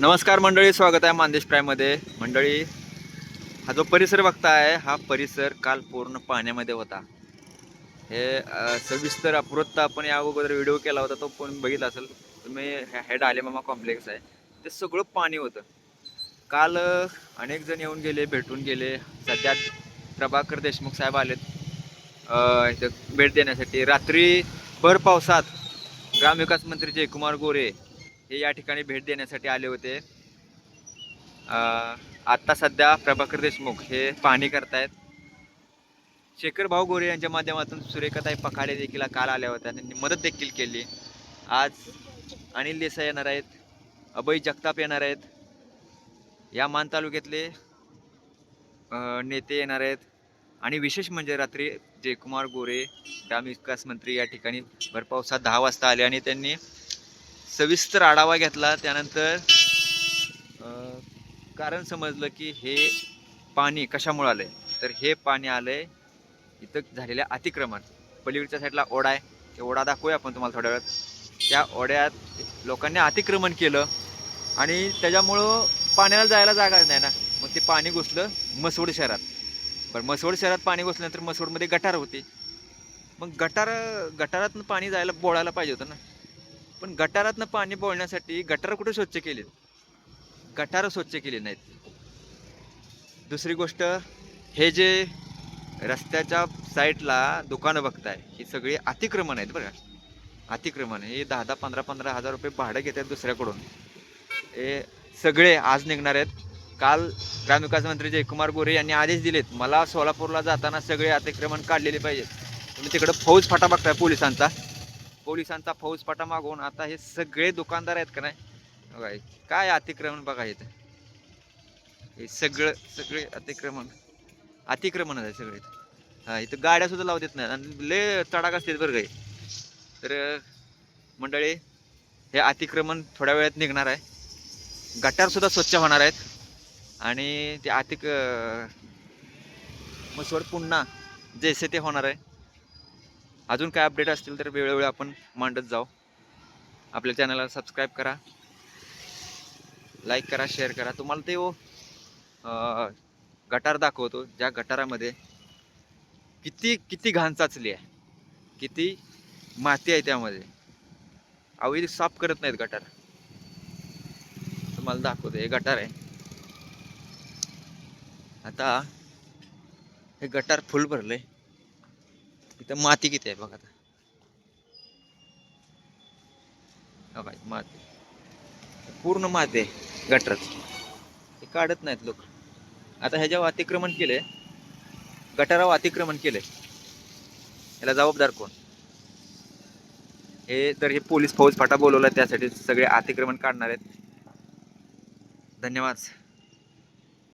नमस्कार मंडळी स्वागत आहे मानदेश प्रायमध्ये मंडळी हा जो परिसर बघताय हा परिसर काल पूर्ण पाण्यामध्ये होता. हे सविस्तर अपुरत्ता आपण या अगोदर व्हिडिओ केला होता तो पण बघितला असेल. तुम्ही हेड आलेमामा कॉम्प्लेक्स आहे. ते सगळं पाणी होतं. काल अनेक जण येऊन गेले भेटून गेले. सध्या प्रभाकर देशमुख साहेब आलेत. भेट देण्यासाठी. रात्री भर पावसात ग्रामविकास मंत्री जयकुमार गोरे हे या ठिकाणी भेट देण्यासाठी आले होते. आत्ता सध्या प्रभाकर देशमुख हे पाहणी करतायत. शेखर भाऊ गोरे यांच्या माध्यमातून सुरेखाताई पखाडे देखील काल आल्या होत्या. त्यांनी मदत देखील केली. आज अनिल देसाई येणार आहेत. अभय जगताप येणार आहेत. या मान तालुक्यातले नेते येणार आहेत. आणि विशेष म्हणजे रात्री जयकुमार गोरे ग्रामविकास मंत्री या ठिकाणी भरपावसात दहा वाजता आले आणि त्यांनी सविस्तर आढावा घेतला. त्यानंतर कारण समजलं की हे पाणी कशामुळे आहे तर हे पाणी आलंय इथं झालेल्या अतिक्रमण. पलीकडच्या साईडला ओढा आहे. ते ओढा दाखवूया आपण तुम्हाला थोड्या वेळात. त्या ओढ्यात लोकांनी अतिक्रमण केलं आणि त्याच्यामुळं पाण्याला जायला जागा नाही ना. मग ते पाणी घुसलं मसवड शहरात. पण मसवड शहरात पाणी घुसल्यानंतर मसवडमध्ये गटार होती. मग गटार गटारातून पाणी जायला बोळायला पाहिजे होतं ना. पण गटारातनं पाणी बोलण्यासाठी गटार कुठे स्वच्छ केलीत? गटारं स्वच्छ केले नाहीत. दुसरी गोष्ट हे जे रस्त्याच्या साईडला दुकानं बघताय ही सगळी अतिक्रमण आहेत बरं अतिक्रमण हे दहा दहा पंधरा पंधरा हजार रुपये भाडं घेतात दुसऱ्याकडून. हे सगळे आज निघणार आहेत. काल ग्रामविकास मंत्री जयकुमार गोरे यांनी आदेश दिलेत मला सोलापूरला जाताना सगळे अतिक्रमण काढलेले पाहिजेत. तुम्ही तिकडं फौज फाटा बघताय पोलिसांचा. पोलिसांचा फौज फाटा मागवून आता हे सगळे दुकानदार आहेत का नाही? बघा काय अतिक्रमण बघा इथं हे सगळं सगळे अतिक्रमण. अतिक्रमण आहे सगळे हा इथं गाड्या सुद्धा लावू देत नाही आणि लय तडाख असते बरं काही तर मंडळी हे अतिक्रमण थोड्या वेळात निघणार आहे. गटार सुद्धा स्वच्छ होणार आहेत. आणि ते अतिक मसवड पुन्हा जैसे ते होणार आहे. अजून काय अपडेट असतील तर वेळोवेळी आपण मांडत जाऊ. आपल्या चॅनलला सबस्क्राईब करा. लाईक करा शेअर करा. तुम्हाला ते ओ गटार दाखवतो. ज्या गटारामध्ये किती किती घाण चाचली आहे. किती माती आहे त्यामध्ये. अवैध साफ करत नाहीत गटार. तुम्हाला दाखवतो हे गटार आहे. आता हे गटार फुल भरले इथं माती किती आहे बघा आता. हा माती. पूर्ण माती आहे गटरात हे काढत नाहीत लोक. आता ह्याच्यावर अतिक्रमण केले गटारावर अतिक्रमण केले याला जबाबदार कोण? हे तर हे पोलीस फौज फाटा बोलवला त्यासाठी सगळे अतिक्रमण काढणार आहेत. धन्यवाद.